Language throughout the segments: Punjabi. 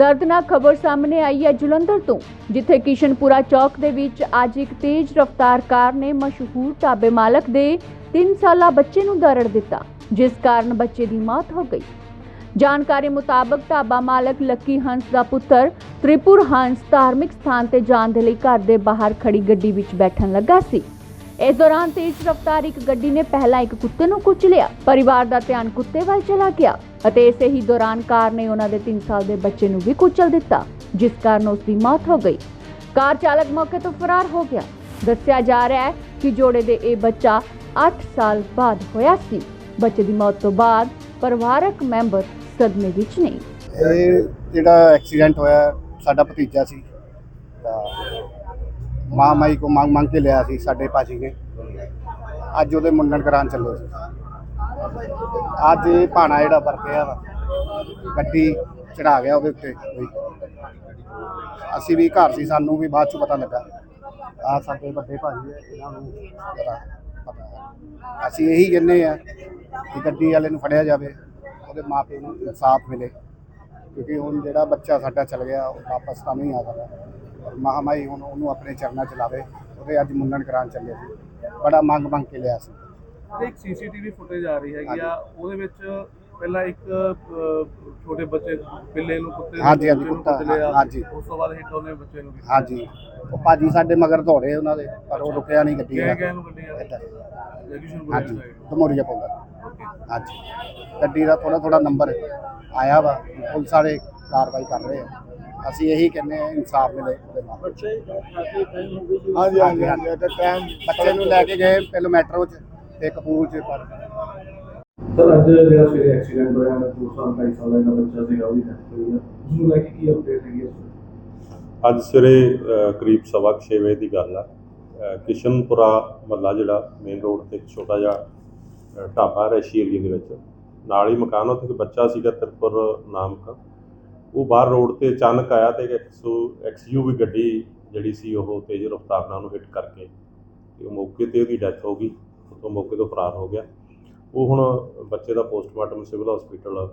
ਦਰਦਨਾਕ ਖਬਰ ਸਾਹਮਣੇ ਆਈ ਹੈ ਜਲੰਧਰ ਤੋਂ, ਜਿੱਥੇ ਕਿਸ਼ਨਪੁਰਾ ਚੌਕ ਦੇ ਵਿੱਚ ਅੱਜ ਇੱਕ ਤੇਜ਼ ਰਫ਼ਤਾਰ ਕਾਰ ਨੇ ਮਸ਼ਹੂਰ ਢਾਬੇ ਮਾਲਕ ਦੇ 3 ਸਾਲਾ ਬੱਚੇ ਨੂੰ ਦਰੜ ਦਿੱਤਾ, ਜਿਸ ਕਾਰਨ ਬੱਚੇ ਦੀ ਮੌਤ ਹੋ ਗਈ। ਜਾਣਕਾਰੀ ਮੁਤਾਬਕ ਢਾਬਾ ਮਾਲਕ ਲੱਕੀ ਹੰਸ ਦਾ ਪੁੱਤਰ ਤ੍ਰਿਪੁਰ ਹੰਸ ਧਾਰਮਿਕ ਸਥਾਨ ਤੇ ਜਾਣ ਦੇ ਲਈ ਘਰ ਦੇ ਬਾਹਰ ਖੜੀ ਗੱਡੀ ਵਿੱਚ ਬੈਠਣ ਲੱਗਾ ਸੀ। ਇਸ ਦੌਰਾਨ ਤੇਜ਼ ਰਫ਼ਤਾਰ ਇੱਕ ਗੱਡੀ ਨੇ ਪਹਿਲਾਂ ਇੱਕ ਕੁੱਤੇ ਨੂੰ ਕੁਚਲਿਆ ਪਰਿਵਾਰ ਦਾ ਧਿਆਨ ਕੁੱਤੇ ਵੱਲ ਚਲਾ ਗਿਆ ਅਤੇ ਇਸੇ ਹੀ ਦੌਰਾਨ ਕਾਰ ਨੇ ਉਹਨਾਂ ਦੇ 3 ਸਾਲ ਦੇ ਬੱਚੇ ਨੂੰ ਵੀ ਕੁਚਲ ਦਿੱਤਾ, ਜਿਸ ਕਾਰਨ ਉਸ ਦੀ ਮੌਤ ਹੋ ਗਈ। ਕਾਰ ਚਾਲਕ ਮੌਕੇ ਤੋਂ ਫਰਾਰ ਹੋ ਗਿਆ। ਦੱਸਿਆ ਜਾ ਰਿਹਾ ਹੈ ਕਿ ਜੋੜੇ ਦੇ ਇਹ ਬੱਚਾ 8 ਸਾਲ ਬਾਅਦ ਹੋਇਆ ਸੀ। ਬੱਚੇ ਦੀ ਮੌਤ ਤੋਂ ਬਾਅਦ ਪਰਿਵਾਰਕ ਮੈਂਬਰ ਸਦਮੇ ਵਿੱਚ ਨੇ। ਇਹ ਜਿਹੜਾ ਐਕਸੀਡੈਂਟ ਹੋਇਆ, ਸਾਡਾ ਭਤੀਜਾ ਸੀ। ਤਾਂ ਮਾਂ ਮਾਈ ਕੋ ਮੰਗ ਮੰਗ ਕੇ ਲਿਆ ਸੀ ਸਾਡੇ ਭਾਜੀ ਨੇ। ਅੱਜ ਉਹਦੇ ਮੁੰਡਨ ਕਰਾਉਣ ਚੱਲੇ ਸੀ। ਅੱਜ ਇਹ ਭਾਣਾ ਜਿਹੜਾ ਵਰਤਿਆ ਵਾ, ਗੱਡੀ ਚੜਾ ਗਿਆ ਉਹਦੇ ਉੱਤੇ ਕੋਈ। ਅਸੀਂ ਵੀ ਘਰ ਸੀ, ਸਾਨੂੰ ਵੀ ਬਾਅਦ ਚ ਪਤਾ ਲੱਗਾ। ਆ ਸਾਡੇ ਵੱਡੇ ਭਾਜੀ ਹੈ ਇਹਨਾਂ ਨੂੰ ਪਤਾ ਪਤਾ ਹੈ। ਅਸੀਂ ਇਹੀ ਕਹਿੰਦੇ ਆ ਕਿ ਗੱਡੀ ਵਾਲੇ ਨੂੰ ਫੜਿਆ ਜਾਵੇ, ਉਹਦੇ ਮਾਪੇ ਨੂੰ ਇਨਸਾਫ ਮਿਲੇ। ਕਿਉਂਕਿ ਹੁਣ ਜਿਹੜਾ ਬੱਚਾ ਸਾਡਾ ਚਲ ਗਿਆ, ਉਹ ਵਾਪਸ ਤਾਂ ਨਹੀਂ ਆ ਸਕਦਾ। ਮਹਾਮਾਈ ਹੁਣ ਉਹਨੂੰ ਆਪਣੇ ਚਰਨਾਂ ਚ ਲਾਵੇ ਉਹਦੇ ਅੱਜ ਮੁੰਡਨ ਕਰਾਉਣ ਚੱਲੇ ਸੀ। ਬੜਾ ਮੰਗ ਮੰਗ ਕੇ ਲਿਆ ਸੀ। ਤੇ ਇੱਕ ਸੀਸੀਟੀਵੀ ਫੁਟੇਜ ਆ ਰਹੀ ਹੈਗੀ ਆ ਉਹਦੇ ਵਿੱਚ ਪਹਿਲਾਂ ਇੱਕ ਛੋਟੇ ਬੱਚੇ ਪਿੱਲੇ ਨੂੰ ਕੁੱਤੇ ਨੇ ਹਾਂਜੀ, ਹਾਂਜੀ, ਕੁੱਤਾ। ਹਾਂਜੀ। ਉਸ ਤੋਂ ਬਾਅਦ ਹਿੱਟ ਉਹਨੇ ਬੱਚੇ ਨੂੰ ਹਾਂਜੀ। ਉਹ ਭਾਜੀ ਸਾਡੇ ਮਗਰ ਦੌੜੇ ਉਹਨਾਂ ਦੇ ਪਰ ਉਹ ਰੁਕਿਆ ਨਹੀਂ ਗੱਡੀ ਵਾਲਾ। ਗਏ ਨੂੰ ਗੱਡੀ। ਰਜਿਸਟ੍ਰੇਸ਼ਨ ਹਾਂਜੀ ਬੋਲੀ ਧਮੋਰੀਆ ਪਾਉਂਦਾ ਹਾਂਜੀ। ਗੱਡੀ ਦਾ ਥੋੜਾ ਥੋੜਾ ਨੰਬਰ ਆਇਆ ਵਾ ਪੁਲਿਸ ਵਾਲੇ ਕਾਰਵਾਈ ਕਰ ਰਹੇ ਆ। ਅਸੀਂ ਇਹੀ ਕਹਿੰਦੇ ਆ ਇਨਸਾਫ ਮਿਲੇ ਉਹਦੇ ਨਾਲ। ਹਾਂਜੀ ਹਾਂਜੀ ਹਾਂਜੀ ਤੇ ਟਾਈਮ ਬੱਚੇ ਨੂੰ ਲੈ ਕੇ ਗਏ ਪਹਿਲਾਂ ਮੈਟਰੋ 'ਚ ਤੇ ਕਪੂਰ 'ਚ ਪਰ। ਸਰ ਅੱਜ ਜਿਹੜਾ ਸਵੇਰੇ ਐਕਸੀਡੈਂਟ ਹੋਇਆ ਹੈ 2 ਸਾਲ 2.5 ਸਾਲ ਦਾ ਬੱਚਾ ਸੀਗਾ ਉਹਦੀ ਡੈਥ ਹੋਈ ਹੈ ਉਸ ਨੂੰ ਲੈ ਕੇ ਕੀ ਅਪਡੇਟ ਹੈਗੀ ਇਸ ਅੱਜ ਸਵੇਰੇ ਕਰੀਬ ਸਵਾ ਕੁ ਛੇ ਵਜੇ ਦੀ ਗੱਲ ਆ। ਕਿਸ਼ਨਪੁਰਾ ਮੱਲਾ ਜਿਹੜਾ ਮੇਨ ਰੋਡ ਤੇ ਇੱਕ ਛੋਟਾ ਜਿਹਾ ਢਾਬਾ ਰੈਸ਼ੀ ਏਰੀਏ ਦੇ ਵਿੱਚ। ਨਾਲ ਹੀ ਮਕਾਨ ਉੱਥੇ ਇੱਕ ਬੱਚਾ ਸੀਗਾ ਤਿਰਪੁਰ ਨਾਮ ਦਾ ਉਹ ਬਾਹਰ ਰੋਡ ਤੇ ਅਚਾਨਕ ਆਇਆ ਤੇ ਇੱਕ ਐਕਸਯੂਵੀ ਗੱਡੀ ਜਿਹੜੀ ਸੀ ਉਹ ਤੇਜ਼ ਰਫ਼ਤਾਰ ਨਾਲ ਉਹਨੂੰ ਹਿੱਟ ਕਰਕੇ ਤੇ ਉਹ ਮੌਕੇ ਤੇ ਉਹਦੀ ਡੈਥ ਹੋ ਗਈ ਉਹ ਮੌਕੇ ਤੋਂ ਫਰਾਰ ਹੋ ਗਿਆ। ਉਹ ਹੁਣ ਬੱਚੇ ਦਾ ਪੋਸਟਮਾਰਟਮ ਸਿਵਲ ਹਸਪੀਟਲ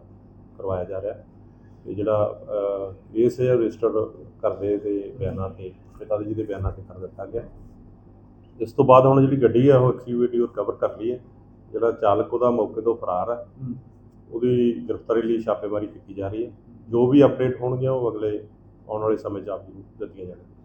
ਕਰਵਾਇਆ ਜਾ ਰਿਹਾ। ਤੇ ਜਿਹੜਾ ਕੇਸ ਹੈ ਰਜਿਸਟਰ ਕਰਦੇ ਦੇ ਬਿਆਨਾਂ ਤੇ ਪਿਤਾ ਜੀ ਦੇ ਬਿਆਨਾਂ ਤੇ ਕਰ ਦਿੱਤਾ ਗਿਆ। ਇਸ ਤੋਂ ਬਾਅਦ ਹੁਣ ਜਿਹੜੀ ਗੱਡੀ ਹੈ ਉਹ ਐਕਟੀਵਿਟੀ ਉਹ ਕਵਰ ਕਰ ਲਈ ਹੈ। ਜਿਹੜਾ ਚਾਲਕ ਉਹਦਾ ਮੌਕੇ ਤੋਂ ਫਰਾਰ ਹੈ। ਉਹਦੀ ਗ੍ਰਿਫਤਾਰੀ ਲਈ ਛਾਪੇਮਾਰੀ ਕੀਤੀ ਜਾ ਰਹੀ ਹੈ। ਜੋ ਵੀ ਅਪਡੇਟ ਹੋਣਗੀਆਂ ਉਹ ਅਗਲੇ ਆਉਣ ਵਾਲੇ ਸਮੇਂ 'ਚ ਆਪ ਜੀ ਨੂੰ ਦਿੱਤੀਆਂ ਜਾਣਗੀਆਂ।